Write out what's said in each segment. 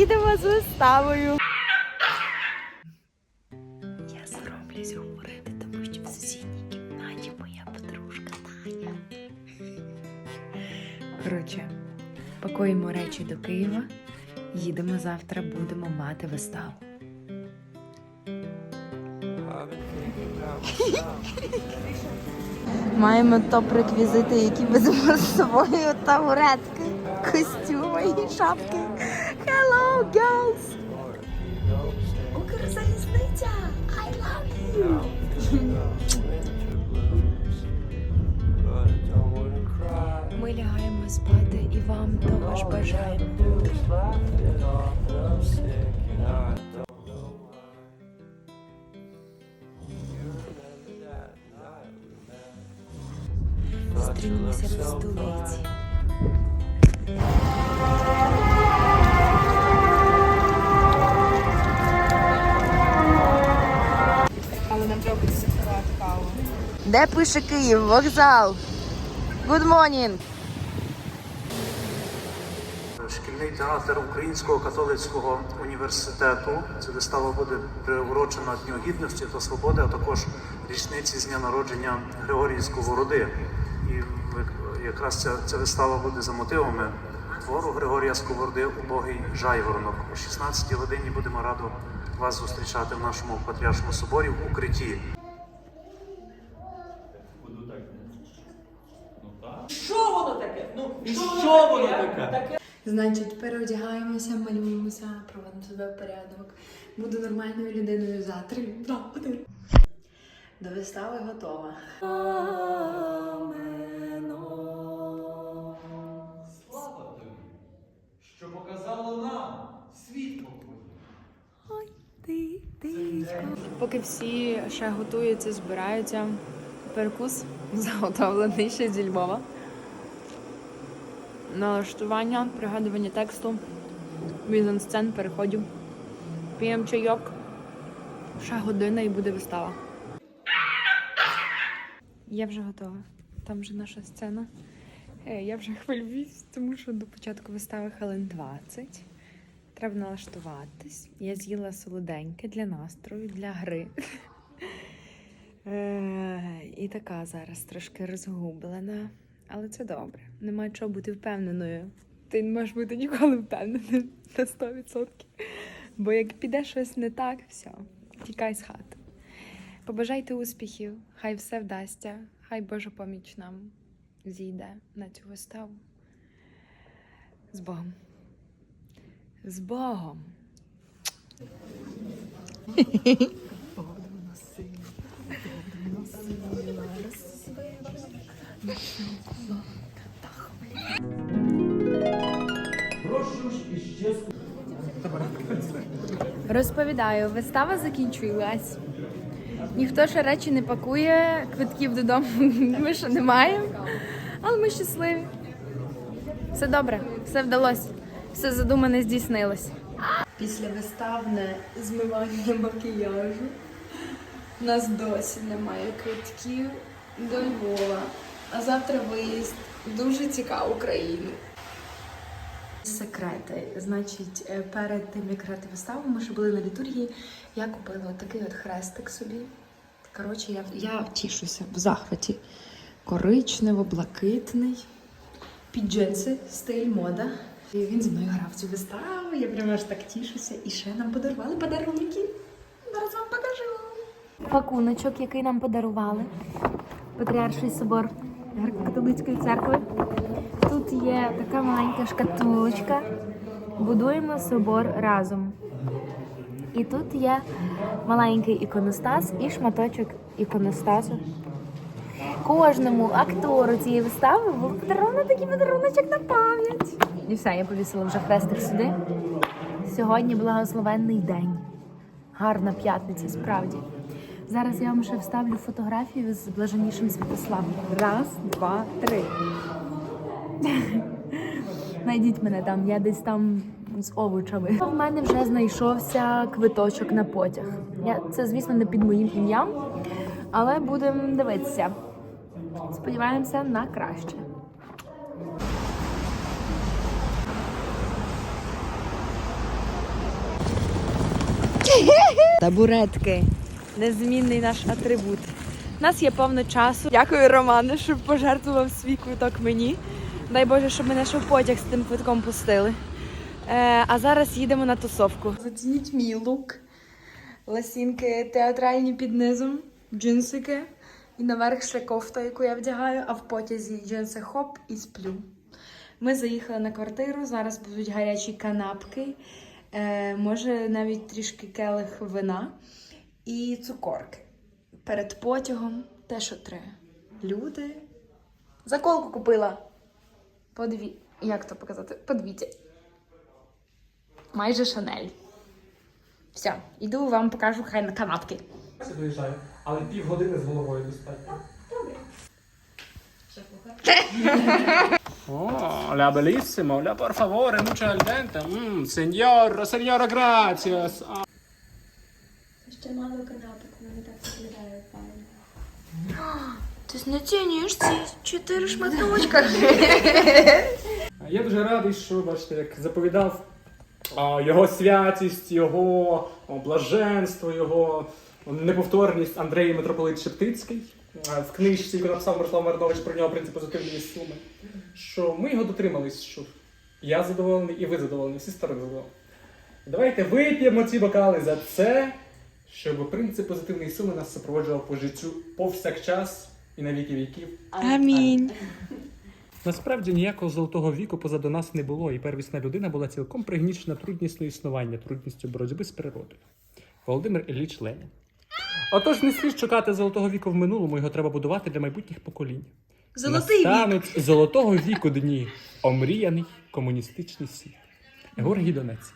їдемо з виставою. Я соромлюсь говорити, тому що в сусідній кімнаті моя подружка Таня. Коротше, пакуємо речі до Києва. Їдемо завтра, будемо мати виставу. Маємо топ-реквізити, які веземо з собою табуретки, костюми і шапки. Hello, girls! Укрзалізниця! I love you! Ми лягаємо спати і вам того ж бажаємо. Зустрінемося в столиці. Де пише Київ? Вокзал. Good morning. Шкільний театр Українського католицького університету. Ця вистава буде приурочена Дню Гідності та Свободи, а також річниці з дня народження Григорія Сковороди. І якраз ця, ця вистава буде за мотивами твору Григорія Сковороди Убогий Жайворонок. О 16 годині будемо радо вас зустрічати в нашому патріаршому соборі в укритті. Значить, переодягаємося, малюємося, проводимо себе в порядок. Буду нормальною людиною за три, два, один. До вистави готова. Слава тобі, що показало нам світло. Поки всі ще готуються, збираються. Перекус заготовлений ще зі Львова. Налаштування, пригадування тексту, мізансцен, переходів. П'ємо чайок. Ще година і буде вистава. Я вже готова. Там вже наша сцена. Е, Я вже хвилююсь, тому що до початку вистави хвилин 20. Треба налаштуватись. Я з'їла солоденьке для настрою, для гри. Е, І така зараз трошки розгублена. Але це добре. Нема чого бути впевненою. Ти не можеш бути ніколи впевненим на 100%. Бо як піде щось не так, все, тікай з хати. Побажайте успіхів, хай все вдасться, хай Божа поміч нам зійде на цю виставу. З Богом. З Богом. Розповідаю, вистава закінчилась. Ніхто ще речі не пакує, квитків додому ми ще не маємо. Але ми щасливі. Все добре, все вдалося, все задумане здійснилось. Після виставне змивання макіяжу. У нас досі немає квитків до Львова. А завтра виїзд дуже цікаву країну. Секрети. Значить, е, перед тим, як грати виставу, ми ще були на літургії. Я купила такий от хрестик собі. Коротше, я, я тішуся в захваті. Коричнево-блакитний. Під джинси, стиль, мода. І він зі мною грав цю виставу. Я прямо аж так тішуся. І ще нам подарували подарунки. Зараз вам покажу. Пакуночок, який нам подарували. Патріарший собор Греко-католицької церкви. Тут є така маленька шкатулочка. Будуємо собор разом. І тут є маленький іконостас і шматочок іконостасу. Кожному актору цієї вистави був подарований такий подаруночок на пам'ять. І все, я повісила вже хрестик сюди. Сьогодні благословенний день. Гарна п'ятниця, справді. Зараз я вам ще вставлю фотографію з блаженнішим Святославом. Раз, два, три. Найдіть мене там, я десь там з овочами. У мене вже знайшовся квиточок на потяг. Я, це, звісно, не під моїм ім'ям, але будемо дивитися. Сподіваємося на краще. Табуретки. Незмінний наш атрибут. У нас є повно часу. Дякую, Романе, що пожертвував свій квиток мені. Дай Боже, щоб мене ще в потяг з тим квитком пустили. Е, а зараз їдемо на тусовку. Зацініть мій лук. Ласінки театральні під низом, джинсики. І наверх ще кофта, яку я вдягаю, а в потязі джинси хоп і сплю. Ми заїхали на квартиру, зараз будуть гарячі канапки, е, може навіть трішки келих вина і цукорки. Перед потягом те, що треба. Люди. Заколку купила. Подві... Як то показати? Подивіться. Майже Шанель. Все, іду вам покажу хай на канапки. доїжджаю, але півгодини з головою достатньо. Oh, la bellissimo, la por favore, mucho al dente. Mm, signor, signora, gracias. Ще мало канапок, вони так виглядають файно. Ти знецінюєш ці чотири шматочка. Я дуже радий, що бачите, як заповідав його святість, його блаженство, його неповторність Андрій Митрополит Шептицький в книжці, яку написав Мирослав Марнович про нього принцип позитивної суми. Що ми його дотримались, що я задоволений і ви задоволені, всі сторони задоволені. Давайте вип'ємо ці бокали за це, щоб принцип позитивної суми нас супроводжував по життю повсякчас і на віки віків. Амінь. Насправді ніякого золотого віку позаду нас не було, і первісна людина була цілком пригнічена трудністю існування, трудністю боротьби з природою. Володимир Ілліч Ленін. Отож, не слід шукати золотого віку в минулому, його треба будувати для майбутніх поколінь. Золотий вік. Настануть золотого віку дні, омріяний комуністичний світ. Георгій Донець.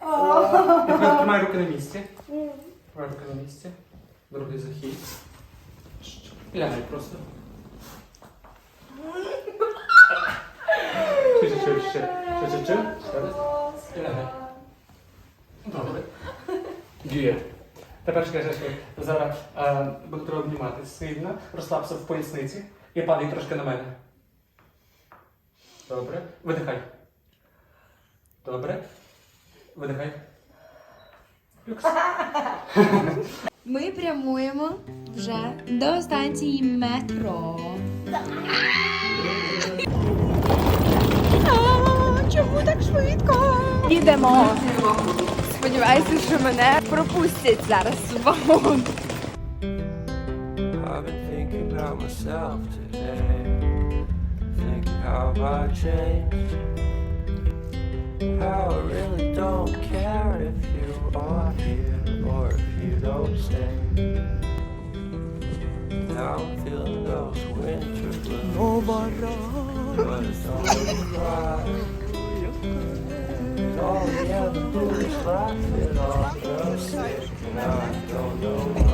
Тепер тримай руки на місці. Тримай руки на місці. Другий захід. Лягай просто. Ще, ще, ще, ще, ще, ще, ще, ще раз. І лягай. Добре. Є. Тепер чекай, чекай. Зараз е, буду тебе обнімати сильно, розслабся в поясниці і падай трошки на мене. Добре. Видихай. Добре. Видихай. Люкс. Ми прямуємо вже до станції метро. Чому так швидко? Їдемо. Сподіваюся, що мене пропустять зараз в вагон. I've been thinking about myself today. Thinking how I changed. I really don't care if you are here or if you don't stay. I'm feeling those winter blues. But don't know.